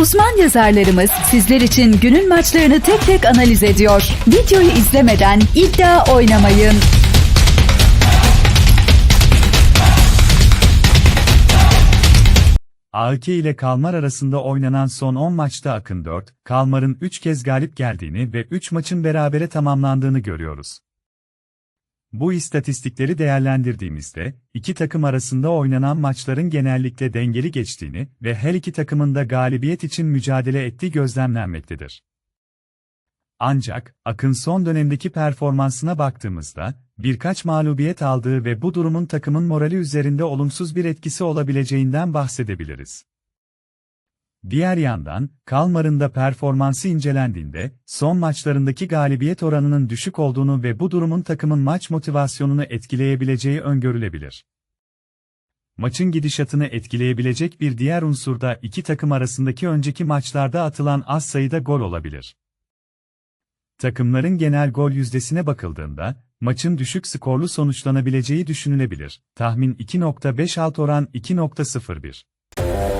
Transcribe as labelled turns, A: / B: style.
A: Uzman yazarlarımız sizler için günün maçlarını tek tek analiz ediyor. Videoyu izlemeden iddia oynamayın.
B: AIK ile Kalmar arasında oynanan son 10 maçta Akın 4, Kalmar'ın 3 kez galip geldiğini ve 3 maçın berabere tamamlandığını görüyoruz. Bu istatistikleri değerlendirdiğimizde, iki takım arasında oynanan maçların genellikle dengeli geçtiğini ve her iki takımın da galibiyet için mücadele ettiği gözlemlenmektedir. Ancak, Akın son dönemdeki performansına baktığımızda, birkaç mağlubiyet aldığı ve bu durumun takımın morali üzerinde olumsuz bir etkisi olabileceğinden bahsedebiliriz. Diğer yandan, Kalmar'ın da performansı incelendiğinde, son maçlarındaki galibiyet oranının düşük olduğunu ve bu durumun takımın maç motivasyonunu etkileyebileceği öngörülebilir. Maçın gidişatını etkileyebilecek bir diğer unsur da iki takım arasındaki önceki maçlarda atılan az sayıda gol olabilir. Takımların genel gol yüzdesine bakıldığında, maçın düşük skorlu sonuçlanabileceği düşünülebilir. Tahmin 2.5 alt oran 2.01.